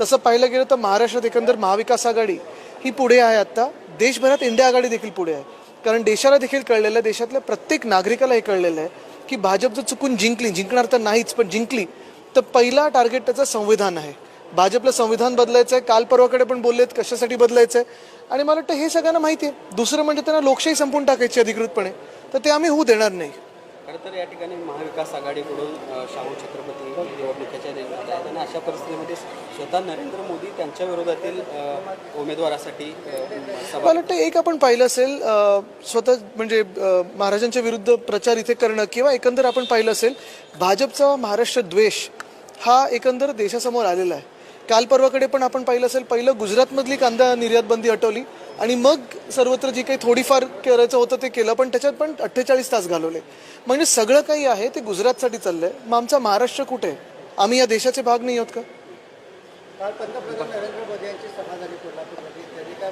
तसं पाहिलं गेलं तर महाराष्ट्रात एकंदर महाविकास आघाडी ही पुढे आहे आत्ता. देशभरात इंडिया आघाडी देखील पुढे आहे. कारण देशाला देखील कळलेलं आहे देशातल्या प्रत्येक नागरिकाला हे कळलेलं आहे की भाजप जर चुकून जिंकली जिंकणार तर नाहीच पण जिंकली तर पहिला टार्गेट त्याचं संविधान आहे. भाजपला संविधान बदलायचं आहे काल परवाकडे पण बोललेत कशासाठी बदलायचं आहे. आणि मला वाटतं हे सगळ्यांना माहिती आहे. दुसरं म्हणजे त्यांना लोकशाही संपून टाकायची अधिकृतपणे. तर ते आम्ही होऊ देणार नाही. खरं तर या ठिकाणी महाविकास आघाडीकडून शाहू छत्रपती निवडणुकीच्या आणि अशा परिस्थितीमध्ये स्वतः नरेंद्र मोदी त्यांच्या विरोधातील उमेदवारासाठी मला वाटतं एक आपण पाहिलं असेल स्वतः म्हणजे महाराजांच्या विरुद्ध प्रचार इथे करणं किंवा एकंदर आपण पाहिलं असेल भाजपचा महाराष्ट्र द्वेष हा एकंदर देशासमोर आलेला आहे. काल परवाकडे पण आपण पाहिलं असेल पहिलं गुजरातमधली कांदा निर्यात बंदी हटवली आणि मग सर्वत्र जी काही थोडीफार करायचं होतं ते केलं पण त्याच्यात पण अठ्ठेचाळीस तास घालवले. म्हणजे सगळं काही आहे ते गुजरातसाठी चाललंय. मग आमचा महाराष्ट्र कुठे? आहे? आम्ही या देशाचे भाग नाही आहोत का? काल पंतप्रधान नरेंद्र मोदी यांची सभा झाली कोल्हापूरमध्ये. त्यांनी काय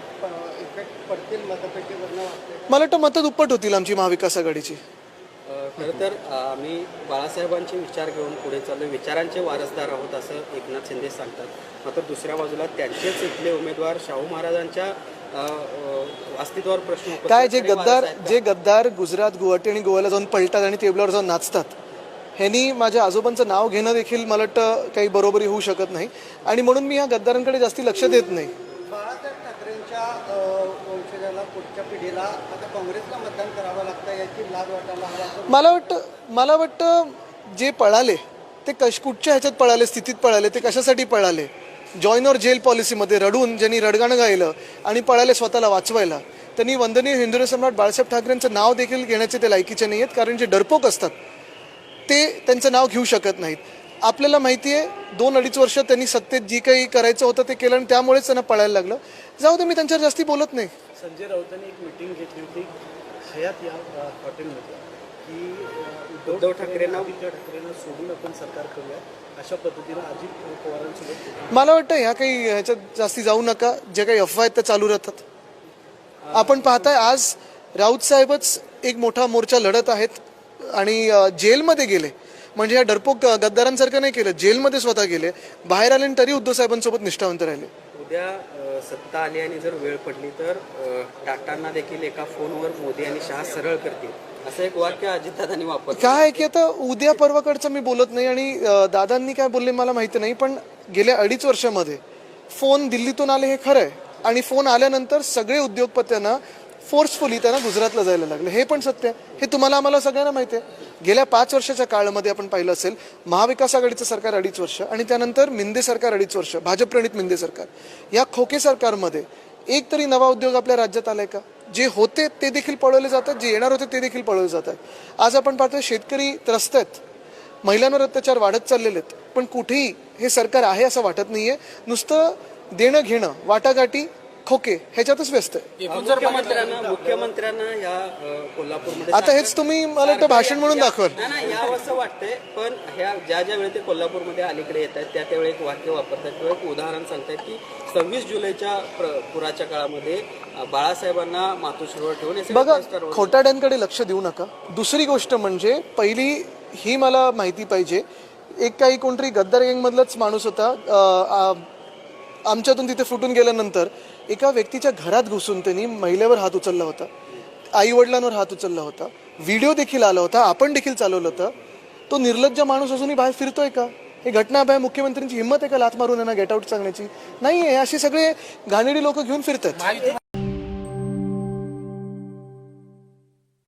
इफेक्ट पडतील मतपेटीवरनं मला वाटतं मतं दुप्पट होतील आमची महाविकास आघाडीची. खरं तर आम्ही बाळासाहेबांचे विचार घेऊन पुढे चाललो विचारांचे वारसदार आहोत असं एकनाथ शिंदे सांगतात. मात्र दुसऱ्या बाजूला त्यांचेच इथले उमेदवार शाहू महाराजांच्या अस्तित्वावर प्रश्न काय जे गद्दार. जे गद्दार गुजरात गुवाहाटी आणि गोव्याला जाऊन पलटात आणि टेबलावर जाऊन नाचतात? ह्यांनी माझ्या आजोबांचं नाव घेणं देखील मला वाटतं काही बरोबरी होऊ शकत नाही. आणि म्हणून मी ह्या गद्दारांकडे जास्ती लक्ष देत नाही. बाळासाहेब ठाकरेंच्या अ, वंशजाला पुढच्या पिढीला आता काँग्रेसला मतदान करावं लागतं याची लाज वाटायला हवा असं मला वाटतं मला वाटतं जे पळाले ते कश कुठच्या ह्याच्यात पळाले स्थितीत पळाले ते कशासाठी पळाले? जॉईन ऑर जेल पॉलिसीमध्ये रडून ज्यांनी रडगाणं गायलं आणि पळाले स्वतःला वाचवायला त्यांनी वंदनीय हिंदू सम्राट बाळासाहेब ठाकरेंचं नाव देखील घेण्याचे ते लायकीचे नाही आहेत कारण जे डरपोक असतात ते त्यांचं नाव घेऊ शकत नाहीत. आपल्याला माहिती आहे दोन अडीच वर्ष त्यांनी सत्तेत जी काही करायचं होतं ते केलं आणि त्यामुळेच त्यांना पळायला लागलं. जाऊ दे मी त्यांच्यावर जास्ती बोलत नाही. संजय राऊतांनी एक मिटिंग घेतली होती. हयात या हॉटेलमध्ये की उद्धव ठाकरेंना- उद्धव ठाकरेंना सोडून आपण सरकार करूया. अशा पद्धतीनं अजित पवारांसोबत. मला वाटतं ह्या काही ह्याच्यात जास्ती जाऊ नका. जे काही अफवा आहेत त्या चालू राहतात. आपण पाहताय आज राऊत साहेबच एक मोठा मोर्चा लढत आहेत. आणि जेलमध्ये गेले. म्हणजे ह्या डरपोक गद्दारांसारखं नाही केलं. जेलमध्ये स्वतः गेले. बाहेर आले आणि तरी उद्धव साहेबांसोबत निष्ठावंत राहिले. उद्या सत्ता आली आणि जर वेळ पडली तर टाटांना देखील एका फोनवर मोदी आणि शहा सरळ करतील. असं एक वाक्य अजितदादांनी वापरलं. काय आहे की आता उद्या परवाकडचं मी बोलत नाही आणि दादांनी काय बोलले मला माहिती नाही पण गेल्या अडीच वर्षामध्ये फोन दिल्लीतून आले हे खरं आहे. आणि फोन आल्यानंतर सगळे उद्योगपत्यांना फोर्सफुली त्यांना गुजरातला जायला लागलं. हे पण सत्य आहे. हे तुम्हाला आम्हाला सगळ्यांना माहिती आहे. गेल्या पाच वर्षाच्या काळामध्ये आपण पाहिलं असेल महाविकास आघाडीचं सरकार अडीच वर्ष आणि त्यानंतर मिंदे सरकार अडीच वर्ष भाजप प्रणित मिंदे सरकार. या खोके सरकारमध्ये एक तरी नवा उद्योग आपल्या राज्यात आलाय का? जे होते ते देखील पळवले जातात जे येणार होते ते देखील पळवले जातात आज आपण पाहतोय शेतकरी त्रस्त आहेत. महिलांवर अत्याचार वाढत चाललेले आहेत. पण कुठेही हे सरकार आहे असं वाटत नाहीये. नुसतं देणं घेणं वाटाघाटी खोके ह्याच्यातच व्यस्त आहे. मुख्यमंत्र्यांना मुख्यमंत्र्यांना या अ, कोल्हापूरमध्ये आता हेच तुम्ही मला वाटतं भाषण म्हणून दाखवाल. नाही नाही यावं असं वाटतंय पण ह्या ज्या ज्या वेळी ते कोल्हापूरमध्ये अलीकडे येत आहेत त्या त्यावेळी एक वाक्य वापरतात. किंवा एक उदाहरण सांगतात की सव्वीस जुलैच्या प्र- पुराच्या काळामध्ये अ, बाळासाहेबांना मातोश्रीवर ठेवून हे सगळे बघा प्रस्ताव. खोटाड्यांकडे लक्ष देऊ नका. दुसरी गोष्ट म्हणजे पहिली ही मला माहिती पाहिजे. एक काही कोणतरी गद्दार गँगमधलाच माणूस होता. अं, आ- आमच्यातून तिथे फुटून गेल्यानंतर एका व्यक्तीच्या घरात घुसून त्यांनी महिलेवर हात उचलला होता. आई वडिलांवर हात उचलला होता. व्हिडिओ देखील आला होता. आपण देखील चालवलं होतं. तो निर्लज्ज माणूस अजूनही बाहेर फिरतोय का? हे घटना घटनाबाहेर मुख्यमंत्र्यांची हिंमत आहे का लात मारून यांना गेट आउट सांगण्याची? नाही आहे असे सगळे घाणेडी लोक घेऊन फिरतात.